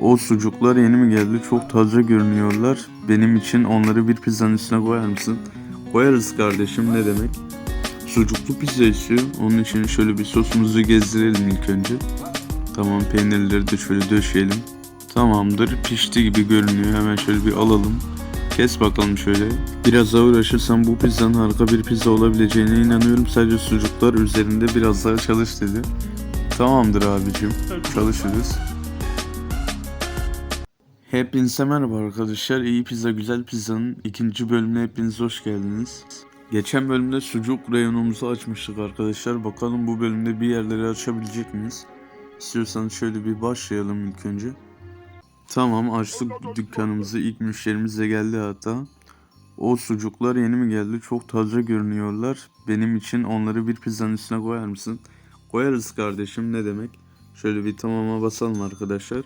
O sucuklar yeni mi geldi? Çok taze görünüyorlar. Benim için onları bir pizzanın üstüne koyar mısın? Koyarız kardeşim ne demek? Sucuklu pizza istiyor. Onun için şöyle bir sosumuzu gezdirelim ilk önce. Tamam peynirleri de şöyle döşeyelim. Tamamdır pişti gibi görünüyor. Hemen şöyle bir alalım. Kes bakalım şöyle. Biraz daha uğraşırsam bu pizzanın harika bir pizza olabileceğine inanıyorum. Sadece sucuklar üzerinde biraz daha çalış dedi. Tamamdır abicim. Çalışırız. Hepinize merhaba arkadaşlar. İyi Pizza Güzel Pizza'nın ikinci bölümüne hepiniz hoş geldiniz. Geçen bölümde sucuk reyonumuzu açmıştık arkadaşlar. Bakalım bu bölümde bir yerleri açabilecek miyiz? İstiyorsanız şöyle bir başlayalım ilk önce. Tamam açtık dükkanımızı. İlk müşterimiz de geldi hatta. O sucuklar yeni mi geldi? Çok taze görünüyorlar. Benim için onları bir pizzanın üstüne koyar mısın? Koyarız kardeşim ne demek? Şöyle bir tamama basalım arkadaşlar.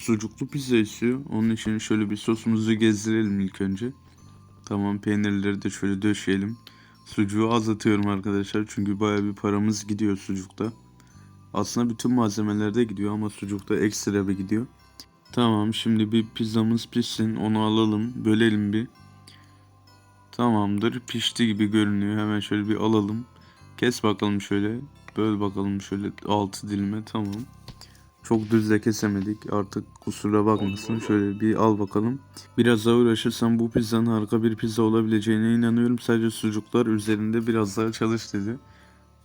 Sucuklu pizza istiyor. Onun için şöyle bir sosumuzu gezdirelim ilk önce. Tamam peynirleri de şöyle döşeyelim. Sucuğu az atıyorum arkadaşlar çünkü baya bir paramız gidiyor sucukta. Aslında bütün malzemelerde gidiyor ama sucukta ekstra bir gidiyor. Tamam şimdi bir pizzamız pişsin onu alalım bölelim bir. Tamamdır pişti gibi görünüyor hemen şöyle bir alalım. Kes bakalım şöyle böl bakalım şöyle 6 dilime tamam. Çok düz de kesemedik artık kusura bakmasın şöyle bir al bakalım. Biraz daha uğraşırsam bu pizzanın harika bir pizza olabileceğine inanıyorum. Sadece sucuklar üzerinde biraz daha çalış dedi.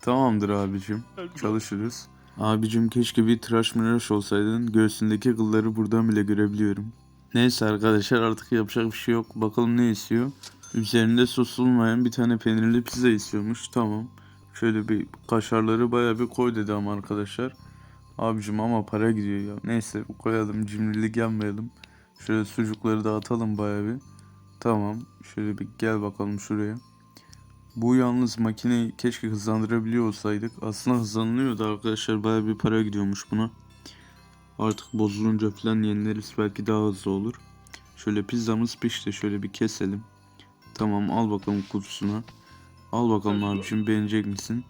Tamamdır abicim çalışırız. Abicim keşke bir tıraş mıraş olsaydın. Göğsündeki kılları buradan bile görebiliyorum. Neyse arkadaşlar artık yapacak bir şey yok. Bakalım ne istiyor. Üzerinde sos olmayan bir tane peynirli pizza istiyormuş. Tamam. Şöyle bir kaşarları baya bir koy dedi ama arkadaşlar. Abicim ama para gidiyor ya. Neyse koyalım cimrilik yapmayalım. Şöyle sucukları dağıtalım baya bir. Tamam. Şöyle bir gel bakalım şuraya. Bu yalnız makineyi keşke hızlandırabiliyor olsaydık. Aslında hızlanılıyordu arkadaşlar. Baya bir para gidiyormuş buna. Artık bozulunca falan yenileriz belki daha hızlı olur. Şöyle pizzamız pişti. Şöyle bir keselim. Tamam al bakalım kutusuna. Al bakalım abicim beğenecek misin?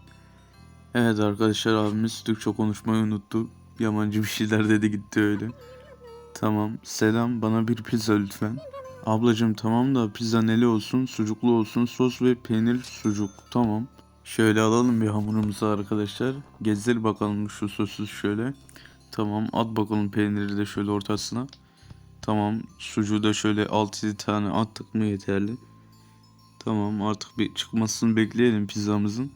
Evet arkadaşlar abimiz Türkçe konuşmayı unuttu. Yabancı bir şeyler dedi gitti öyle. Tamam. Selam bana bir pizza lütfen. Ablacım tamam da pizza neli olsun, sucuklu olsun, sos ve peynir sucuk. Tamam. Şöyle alalım bir hamurumuzu arkadaşlar. Gezdir bakalım şu sosu şöyle. Tamam at bakalım peyniri de şöyle ortasına. Tamam sucuğu da şöyle 6-7 tane attık mı yeterli. Tamam artık bir çıkmasını bekleyelim pizzamızın.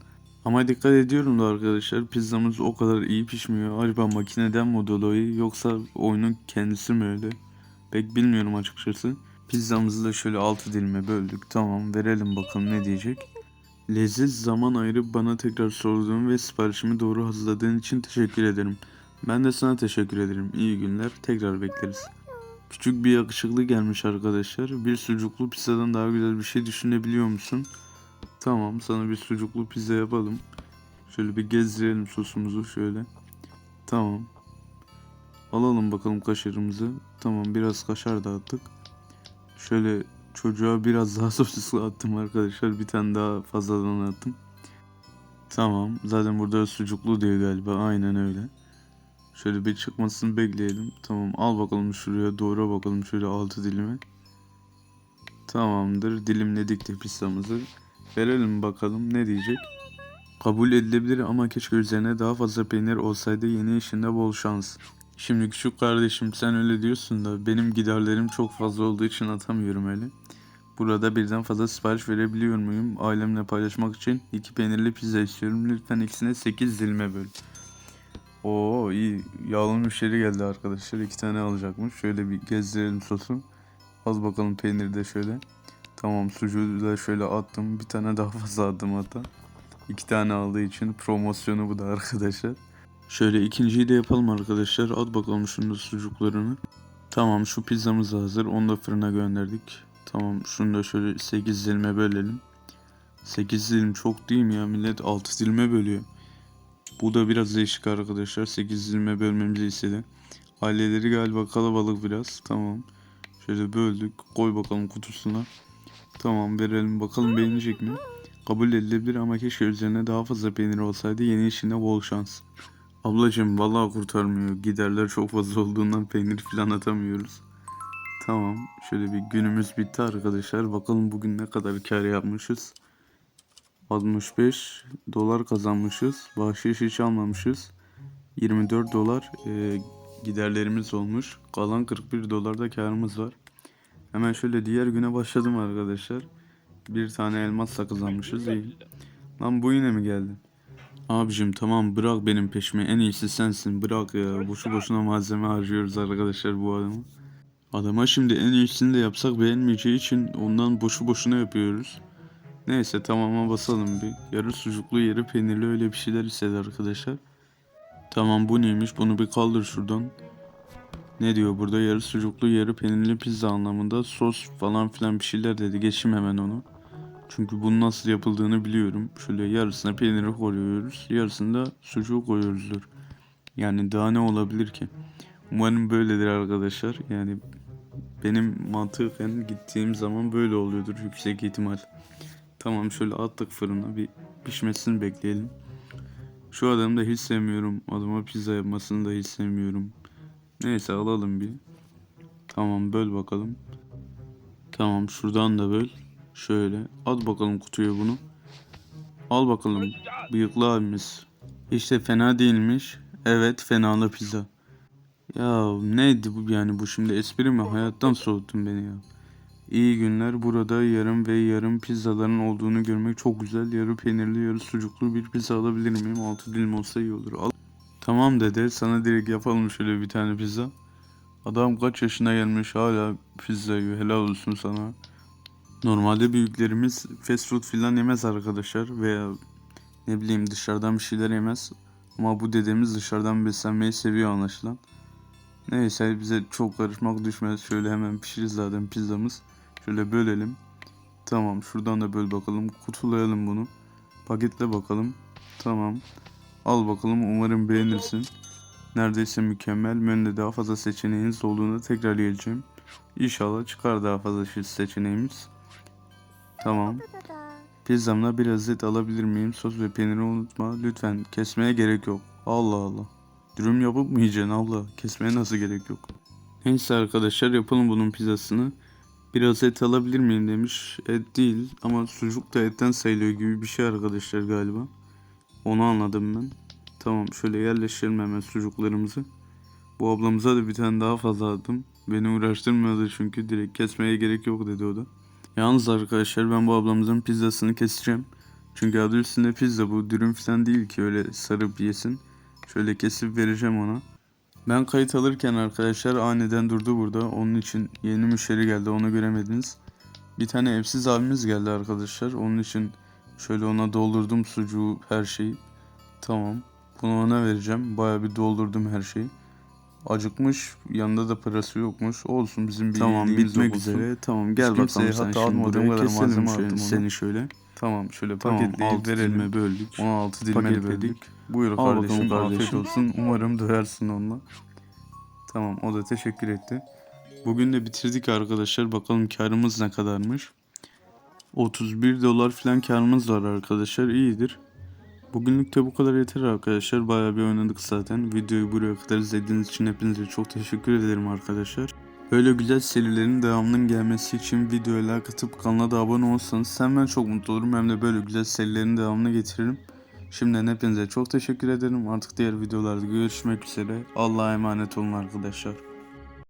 Ama dikkat ediyorum da arkadaşlar pizzamız o kadar iyi pişmiyor. Acaba makineden mi dolayı yoksa oyunun kendisi mi öyle? Pek bilmiyorum açıkçası. Pizzamızı da şöyle 6 dilime böldük. Tamam verelim bakalım ne diyecek. Leziz zaman ayırıp bana tekrar sorduğun ve siparişimi doğru hazırladığın için teşekkür ederim. Ben de sana teşekkür ederim. İyi günler. Tekrar bekleriz. Küçük bir yakışıklı gelmiş arkadaşlar. Bir sucuklu pizzadan daha güzel bir şey düşünebiliyor musun? Tamam sana bir sucuklu pizza yapalım. Şöyle bir gezdirelim sosumuzu şöyle. Tamam. Alalım bakalım kaşarımızı. Tamam biraz kaşar da attık. Şöyle çocuğa biraz daha sosisli attım arkadaşlar. Bir tane daha fazladan attım. Tamam. Zaten burada sucuklu diyor galiba. Aynen öyle. Şöyle bir çıkmasını bekleyelim. Tamam al bakalım şuraya doğru bakalım şöyle altı dilimi. Tamamdır. Dilimledik de pizzamızı. Verelim bakalım ne diyecek. Kabul edilebilir ama keşke üzerine daha fazla peynir olsaydı yeni işinde bol şans. Şimdi küçük kardeşim sen öyle diyorsun da benim giderlerim çok fazla olduğu için atamıyorum öyle. Burada birden fazla sipariş verebiliyor muyum? Ailemle paylaşmak için iki peynirli pizza istiyorum. Lütfen ikisine 8 dilime böl. Oo iyi. Yağlı müşteri geldi arkadaşlar. iki tane alacakmış. Şöyle bir gezdirelim sosu. Az bakalım peyniri de şöyle. Tamam sucuğu da şöyle attım. Bir tane daha fazla attım hatta. İki tane aldığı için promosyonu bu da arkadaşlar. Şöyle ikinciyi de yapalım arkadaşlar. At bakalım şunu da sucuklarını. Tamam şu pizzamız hazır. Onu da fırına gönderdik. Tamam şunu da şöyle 8 dilime bölelim. 8 dilim çok değil mi ya? Millet 6 dilime bölüyor. Bu da biraz değişik arkadaşlar. 8 dilime bölmemizi istedi. Aileleri galiba kalabalık biraz. Tamam. Şöyle böldük. Koy bakalım kutusuna. Tamam verelim bakalım beğenecek mi? Kabul edilebilir ama keşke üzerine daha fazla peynir olsaydı yeni işinde bol şans. Ablacığım vallahi kurtarmıyor. Giderler çok fazla olduğundan peynir falan atamıyoruz. Tamam. Şöyle bir günümüz bitti arkadaşlar. Bakalım bugün ne kadar kar yapmışız. 65 dolar kazanmışız. Bahşiş hiç almamışız. 24 dolar e, giderlerimiz olmuş. Kalan 41 dolar da karımız var. Hemen şöyle diğer güne başladım arkadaşlar. Bir tane elmasla kazanmışız. İyi. Lan bu yine mi geldi? Abicim tamam bırak benim peşime en iyisi sensin bırak ya boşu boşuna malzeme harcıyoruz arkadaşlar bu adamı. Adama şimdi en iyisini de yapsak beğenmeyeceği için ondan boşu boşuna yapıyoruz. Neyse tamama basalım bir. Yarı sucuklu yarı peynirli öyle bir şeyler istedi arkadaşlar. Tamam bu neymiş bunu bir kaldır şuradan. Ne diyor burada yarı sucuklu yarı peynirli pizza anlamında sos falan filan bir şeyler dedi. Geçeyim hemen onu. Çünkü bunun nasıl yapıldığını biliyorum. Şöyle yarısına peyniri koyuyoruz. Yarısında sucuğu koyuyoruzdur. Yani daha ne olabilir ki? Umarım böyledir arkadaşlar. Yani benim mantıken gittiğim zaman böyle oluyordur yüksek ihtimal. Tamam şöyle attık fırına bir pişmesini bekleyelim. Şu adamı da hiç sevmiyorum. Adama pizza yapmasını da hiç sevmiyorum. Neyse alalım bir. Tamam böl bakalım. Tamam şuradan da böl. Şöyle. Al bakalım kutuya bunu. Al bakalım. Bıyıklı abimiz. İşte fena değilmiş. Evet fenalı pizza. Ya neydi bu yani bu şimdi espri mi? Hayattan soğuttun beni ya. İyi günler. Burada yarım ve yarım pizzaların olduğunu görmek çok güzel. Yarı peynirli yarı sucuklu bir pizza alabilir miyim? Altı dilim olsa iyi olur. Al. Tamam dede sana direkt yapalım şöyle bir tane pizza. Adam kaç yaşına gelmiş hala pizza yiyor. Helal olsun sana. Normalde büyüklerimiz fast food filan yemez arkadaşlar veya ne bileyim dışarıdan bir şeyler yemez. Ama bu dedemiz dışarıdan beslenmeyi seviyor anlaşılan. Neyse bize çok karışmak düşmez. Şöyle hemen pişiririz zaten pizzamız. Şöyle bölelim. Tamam şuradan da böl bakalım. Kutulayalım bunu. Paketle bakalım. Tamam. Al bakalım umarım beğenirsin. Neredeyse mükemmel. Menüde daha fazla seçeneğiniz olduğunda tekrar geleceğim. İnşallah çıkar daha fazla şey- seçeneğimiz. Tamam. Pizzamla biraz et alabilir miyim? Sos ve peyniri unutma. Lütfen kesmeye gerek yok. Allah Allah. Dürüm yapıp mı yiyeceksin abla? Kesmeye nasıl gerek yok? Neyse arkadaşlar yapalım bunun pizzasını. Biraz et alabilir miyim demiş. Et değil ama sucuk da etten sayılıyor gibi bir şey arkadaşlar galiba. Onu anladım ben. Tamam şöyle yerleştirelim hemen sucuklarımızı. Bu ablamıza da bir tane daha fazla aldım. Beni uğraştırmıyordu çünkü direkt kesmeye gerek yok dedi o da. Yalnız arkadaşlar ben bu ablamızın pizzasını keseceğim. Çünkü adı üstünde pizza bu dürüm falan değil ki öyle sarıp yesin. Şöyle kesip vereceğim ona. Ben kayıt alırken arkadaşlar aniden durdu burada. Onun için yeni müşteri geldi onu göremediniz. Bir tane evsiz abimiz geldi arkadaşlar. Onun için şöyle ona doldurdum sucuğu her şeyi. Tamam. Bunu ona vereceğim. Baya bir doldurdum her şeyi. Acıkmış. Yanında da parası yokmuş. Olsun bizim bir Tamam, bitmek olsun. üzere. Tamam gel Hiç bakalım sen hatta şimdi buraya kadar keselim malzeme şöyle, seni şöyle. Tamam şöyle Tamam paketleyip 6 verelim. böldük. 16 dilime de böldük. Buyur Al bakalım kardeşim, afiyet kardeşim. olsun. Umarım doyarsın onunla. Tamam o da teşekkür etti. Bugün de bitirdik arkadaşlar. Bakalım karımız ne kadarmış. 31 dolar falan karımız var arkadaşlar. İyidir. Bugünlük de bu kadar yeter arkadaşlar. Bayağı bir oynadık zaten. Videoyu buraya kadar izlediğiniz için hepinize çok teşekkür ederim arkadaşlar. Böyle güzel serilerin devamının gelmesi için videoya like atıp kanala da abone olsanız hem ben çok mutlu olurum hem de böyle güzel serilerin devamını getiririm. Şimdiden hepinize çok teşekkür ederim. Artık diğer videolarda görüşmek üzere. Allah'a emanet olun arkadaşlar.